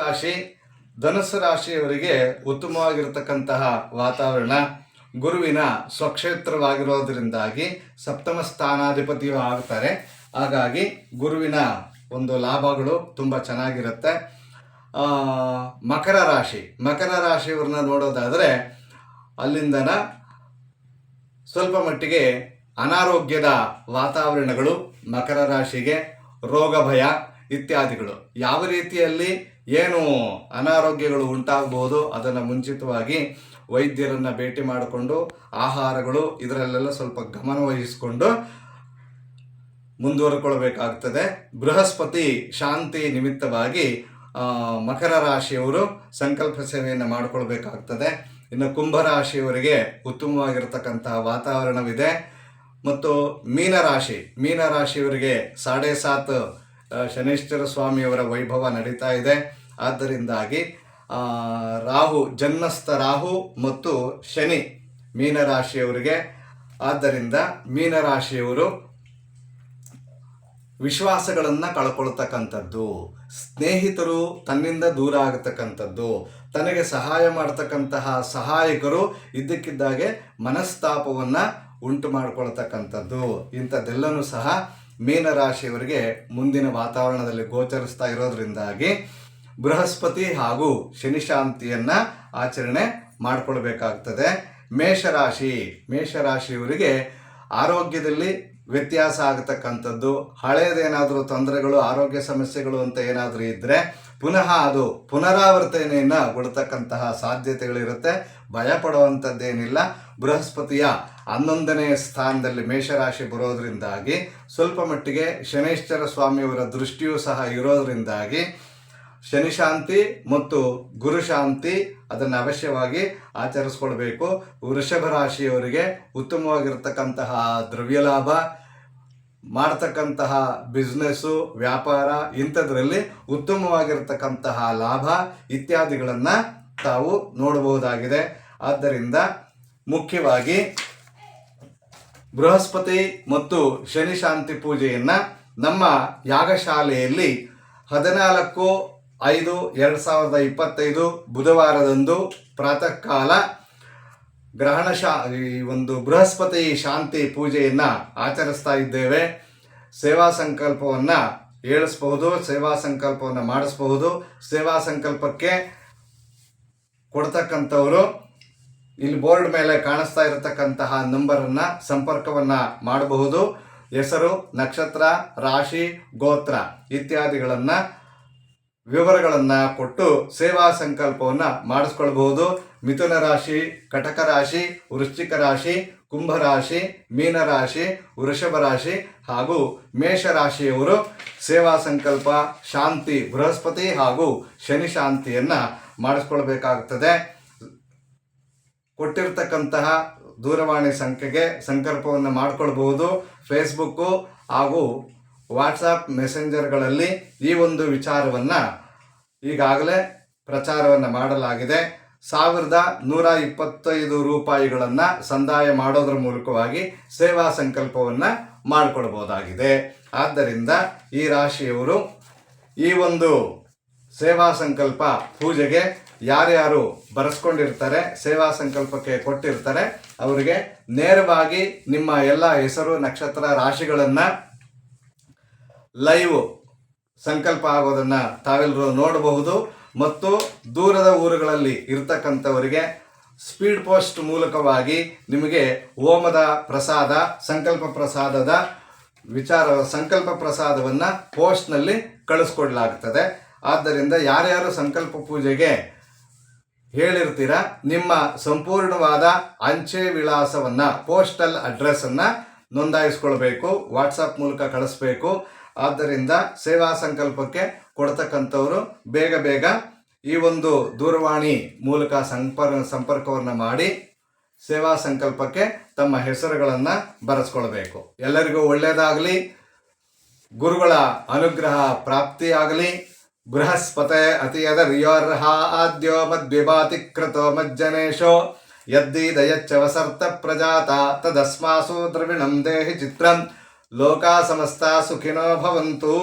ರಾಶಿ, ಧನಸ್ಸು ರಾಶಿಯವರಿಗೆ ಉತ್ತಮವಾಗಿರತಕ್ಕಂತಹ ವಾತಾವರಣ, ಗುರುವಿನ ಸ್ವಕ್ಷೇತ್ರವಾಗಿರೋದ್ರಿಂದಾಗಿ ಸಪ್ತಮ ಸ್ಥಾನಾಧಿಪತಿಯು ಆಗ್ತಾರೆ. ಹಾಗಾಗಿ ಗುರುವಿನ ಒಂದು ಲಾಭಗಳು ತುಂಬ ಚೆನ್ನಾಗಿರುತ್ತೆ. ಮಕರ ರಾಶಿ, ಮಕರ ರಾಶಿಯವ್ರನ್ನ ನೋಡೋದಾದರೆ ಅಲ್ಲಿಂದನ ಸ್ವಲ್ಪ ಮಟ್ಟಿಗೆ ಅನಾರೋಗ್ಯದ ವಾತಾವರಣಗಳು, ಮಕರ ರಾಶಿಗೆ ರೋಗ ಭಯ ಇತ್ಯಾದಿಗಳು. ಯಾವ ರೀತಿಯಲ್ಲಿ ಏನು ಅನಾರೋಗ್ಯಗಳು ಉಂಟಾಗಬಹುದು ಅದನ್ನು ಮುಂಚಿತವಾಗಿ ವೈದ್ಯರನ್ನು ಭೇಟಿ ಮಾಡಿಕೊಂಡು ಆಹಾರಗಳು ಇದರಲ್ಲೆಲ್ಲ ಸ್ವಲ್ಪ ಗಮನ ವಹಿಸಿಕೊಂಡು ಮುಂದುವರ್ಕೊಳ್ಬೇಕಾಗ್ತದೆ. ಬೃಹಸ್ಪತಿ ಶಾಂತಿ ನಿಮಿತ್ತವಾಗಿ ಮಕರ ರಾಶಿಯವರು ಸಂಕಲ್ಪ ಸೇವೆಯನ್ನು ಮಾಡಿಕೊಳ್ಬೇಕಾಗ್ತದೆ. ಇನ್ನು ಕುಂಭರಾಶಿಯವರಿಗೆ ಉತ್ತಮವಾಗಿರತಕ್ಕಂತಹ ವಾತಾವರಣವಿದೆ. ಮತ್ತು ಮೀನರಾಶಿ ಮೀನರಾಶಿಯವರಿಗೆ ಸಾಡೆ ಸಾತ್ ಶನೈಶ್ವರ ಸ್ವಾಮಿಯವರ ವೈಭವ ನಡೀತಾ ಇದೆ. ಆದ್ದರಿಂದಾಗಿ ರಾಹು, ಜನ್ಮಸ್ಥ ರಾಹು ಮತ್ತು ಶನಿ ಮೀನರಾಶಿಯವರಿಗೆ, ಆದ್ದರಿಂದ ಮೀನರಾಶಿಯವರು ವಿಶ್ವಾಸಗಳನ್ನು ಕಳ್ಕೊಳ್ತಕ್ಕಂಥದ್ದು, ಸ್ನೇಹಿತರು ತನ್ನಿಂದ ದೂರ ಆಗತಕ್ಕಂಥದ್ದು, ತನಗೆ ಸಹಾಯ ಮಾಡತಕ್ಕಂತಹ ಸಹಾಯಕರು ಇದ್ದಕ್ಕಿದ್ದಾಗೆ ಮನಸ್ತಾಪವನ್ನು ಉಂಟು ಮಾಡಿಕೊಳ್ತಕ್ಕಂಥದ್ದು, ಇಂಥದ್ದೆಲ್ಲನೂ ಸಹ ಮೀನರಾಶಿಯವರಿಗೆ ಮುಂದಿನ ವಾತಾವರಣದಲ್ಲಿ ಗೋಚರಿಸ್ತಾ ಇರೋದ್ರಿಂದಾಗಿ ಬೃಹಸ್ಪತಿ ಹಾಗೂ ಶನಿಶಾಂತಿಯನ್ನು ಆಚರಣೆ ಮಾಡಿಕೊಳ್ಬೇಕಾಗ್ತದೆ. ಮೇಷರಾಶಿ, ಮೇಷರಾಶಿಯವರಿಗೆ ಆರೋಗ್ಯದಲ್ಲಿ ವ್ಯತ್ಯಾಸ ಆಗತಕ್ಕಂಥದ್ದು. ಹಳೆಯದೇನಾದರೂ ತೊಂದರೆಗಳು, ಆರೋಗ್ಯ ಸಮಸ್ಯೆಗಳು ಅಂತ ಏನಾದರೂ ಇದ್ದರೆ ಪುನಃ ಅದು ಪುನರಾವರ್ತನೆಯನ್ನು ಕೊಡ್ತಕ್ಕಂತಹ ಸಾಧ್ಯತೆಗಳಿರುತ್ತೆ. ಭಯಪಡುವಂಥದ್ದೇನಿಲ್ಲ. ಬೃಹಸ್ಪತಿಯ ಹನ್ನೊಂದನೇ ಸ್ಥಾನದಲ್ಲಿ ಮೇಷರಾಶಿ ಬರೋದ್ರಿಂದಾಗಿ ಸ್ವಲ್ಪ ಮಟ್ಟಿಗೆ ಶನೇಶ್ವರ ಸ್ವಾಮಿಯವರ ದೃಷ್ಟಿಯೂ ಸಹ ಇರೋದ್ರಿಂದಾಗಿ ಶನಿಶಾಂತಿ ಮತ್ತು ಗುರುಶಾಂತಿ ಅದನ್ನು ಅವಶ್ಯವಾಗಿ ಆಚರಿಸ್ಕೊಳ್ಬೇಕು. ವೃಷಭ ರಾಶಿಯವರಿಗೆ ಉತ್ತಮವಾಗಿರ್ತಕ್ಕಂತಹ ದ್ರವ್ಯಲಾಭ ಮಾಡ್ತಕ್ಕಂತಹ ಬಿಸ್ನೆಸ್ಸು ವ್ಯಾಪಾರ ಇಂಥದ್ರಲ್ಲಿ ಉತ್ತಮವಾಗಿರ್ತಕ್ಕಂತಹ ಲಾಭ ಇತ್ಯಾದಿಗಳನ್ನು ತಾವು ನೋಡಬಹುದಾಗಿದೆ ಆದ್ದರಿಂದ ಮುಖ್ಯವಾಗಿ ಬೃಹಸ್ಪತಿ ಮತ್ತು ಶನಿ ಶಾಂತಿ ಪೂಜೆಯನ್ನು ನಮ್ಮ ಯಾಗಶಾಲೆಯಲ್ಲಿ ಹದಿನಾಲ್ಕು ಐದು ಎರಡು ಸಾವಿರದ ಇಪ್ಪತ್ತೈದು ಬುಧವಾರದಂದು ಪ್ರಾತಃ ಕಾಲ ಗ್ರಹಣ ಶಾ, ಈ ಒಂದು ಬೃಹಸ್ಪತಿ ಶಾಂತಿ ಪೂಜೆಯನ್ನು ಆಚರಿಸ್ತಾ ಇದ್ದೇವೆ. ಸೇವಾ ಸಂಕಲ್ಪವನ್ನು ಹೇಳಿಸ್ಬಹುದು ಸೇವಾ ಸಂಕಲ್ಪವನ್ನು ಮಾಡಿಸಬಹುದು. ಸೇವಾ ಸಂಕಲ್ಪಕ್ಕೆ ಕೊಡ್ತಕ್ಕಂಥವರು ಇಲ್ಲಿ ಬೋರ್ಡ್ ಮೇಲೆ ಕಾಣಿಸ್ತಾ ಇರತಕ್ಕಂತಹ ನಂಬರನ್ನು ಸಂಪರ್ಕವನ್ನು ಮಾಡಬಹುದು. ಹೆಸರು, ನಕ್ಷತ್ರ, ರಾಶಿ, ಗೋತ್ರ ಇತ್ಯಾದಿಗಳನ್ನು ವಿವರಗಳನ್ನ ಕೊಟ್ಟು ಸೇವಾ ಸಂಕಲ್ಪವನ್ನ ಮಾಡಿಸ್ಕೊಳ್ಬಹುದು. ಮಿಥುನ ರಾಶಿ, ಕಟಕ ರಾಶಿ, ವೃಶ್ಚಿಕ ರಾಶಿ ಕುಂಭರಾಶಿ ಮೀನರಾಶಿ ವೃಷಭ ರಾಶಿ ಹಾಗೂ ಮೇಷರಾಶಿಯವರು ಸೇವಾ ಸಂಕಲ್ಪ, ಶಾಂತಿ, ಬೃಹಸ್ಪತಿ ಹಾಗೂ ಶನಿ ಶಾಂತಿಯನ್ನ ಮಾಡಿಸ್ಕೊಳ್ಬೇಕಾಗ್ತದೆ. ಕೊಟ್ಟಿರ್ತಕ್ಕಂತಹ ದೂರವಾಣಿ ಸಂಖ್ಯೆಗೆ ಸಂಕಲ್ಪವನ್ನು ಮಾಡಿಕೊಳ್ಬಹುದು. ಫೇಸ್ಬುಕ್ಕು ಹಾಗೂ ವಾಟ್ಸಪ್ ಮೆಸೆಂಜರ್ಗಳಲ್ಲಿ ಈ ಒಂದು ವಿಚಾರವನ್ನು ಈಗಾಗಲೇ ಪ್ರಚಾರವನ್ನು ಮಾಡಲಾಗಿದೆ. ಸಾವಿರದ ನೂರ ಇಪ್ಪತ್ತೈದು ರೂಪಾಯಿಗಳನ್ನು ಸಂದಾಯ ಮಾಡೋದ್ರ ಮೂಲಕವಾಗಿ ಸೇವಾ ಸಂಕಲ್ಪವನ್ನು ಮಾಡಿಕೊಳ್ಬೋದಾಗಿದೆ ಆದ್ದರಿಂದ ಈ ರಾಶಿಯವರು ಈ ಒಂದು ಸೇವಾ ಸಂಕಲ್ಪ ಪೂಜೆಗೆ ಯಾರ್ಯಾರು ಬರೆಸ್ಕೊಂಡಿರ್ತಾರೆ, ಸೇವಾ ಸಂಕಲ್ಪಕ್ಕೆ ಕೊಟ್ಟಿರ್ತಾರೆ, ಅವರಿಗೆ ನೇರವಾಗಿ ನಿಮ್ಮ ಎಲ್ಲ ಹೆಸರು, ನಕ್ಷತ್ರ, ರಾಶಿಗಳನ್ನು ಲೈವ್ ಸಂಕಲ್ಪ ಆಗೋದನ್ನು ತಾವೆಲ್ಲರೂ ನೋಡಬಹುದು. ಮತ್ತು ದೂರದ ಊರುಗಳಲ್ಲಿ ಇರ್ತಕ್ಕಂಥವರಿಗೆ ಸ್ಪೀಡ್ ಪೋಸ್ಟ್ ಮೂಲಕವಾಗಿ ನಿಮಗೆ ಹೋಮದ ಪ್ರಸಾದ, ಸಂಕಲ್ಪ ಪ್ರಸಾದದ ವಿಚಾರ, ಸಂಕಲ್ಪ ಪ್ರಸಾದವನ್ನು ಪೋಸ್ಟ್ನಲ್ಲಿ ಕಳಿಸ್ಕೊಡ್ಲಾಗ್ತದೆ. ಆದ್ದರಿಂದ ಯಾರ್ಯಾರು ಸಂಕಲ್ಪ ಪೂಜೆಗೆ ಹೇಳಿರ್ತೀರ? ನಿಮ್ಮ ಸಂಪೂರ್ಣವಾದ ಅಂಚೆ ವಿಳಾಸವನ್ನು ಪೋಸ್ಟಲ್ ಅಡ್ರೆಸ್ಸನ್ನು ನೋಂದಾಯಿಸ್ಕೊಳ್ಬೇಕು ವಾಟ್ಸಪ್ ಮೂಲಕ ಕಳಿಸ್ಬೇಕು. ಆದ್ದರಿಂದ ಸೇವಾ ಸಂಕಲ್ಪಕ್ಕೆ ಕೊಡ್ತಕ್ಕಂಥವರು ಬೇಗ ಬೇಗ ಈ ಒಂದು ದೂರವಾಣಿ ಮೂಲಕ ಸಂಪರ್ಕ, ಸಂಪರ್ಕವನ್ನು ಮಾಡಿ ಸೇವಾ ಸಂಕಲ್ಪಕ್ಕೆ ತಮ್ಮ ಹೆಸರುಗಳನ್ನು ಬರೆಸ್ಕೊಳ್ಬೇಕು. ಎಲ್ಲರಿಗೂ ಒಳ್ಳೆಯದಾಗಲಿ ಗುರುಗಳ ಅನುಗ್ರಹ, ಪ್ರಾಪ್ತಿಯಾಗಲಿ. బృహస్పతే అతియదర్యోర్హా ఆద్యో మద్విభాతిక్రతో మజ్జనేషో యద్దీదయచ్చవసర్త ప్రజాత తదస్మాసు ద్రవిణం దేహి చిత్రం. లోకా సమస్త సుఖినో భవంతు.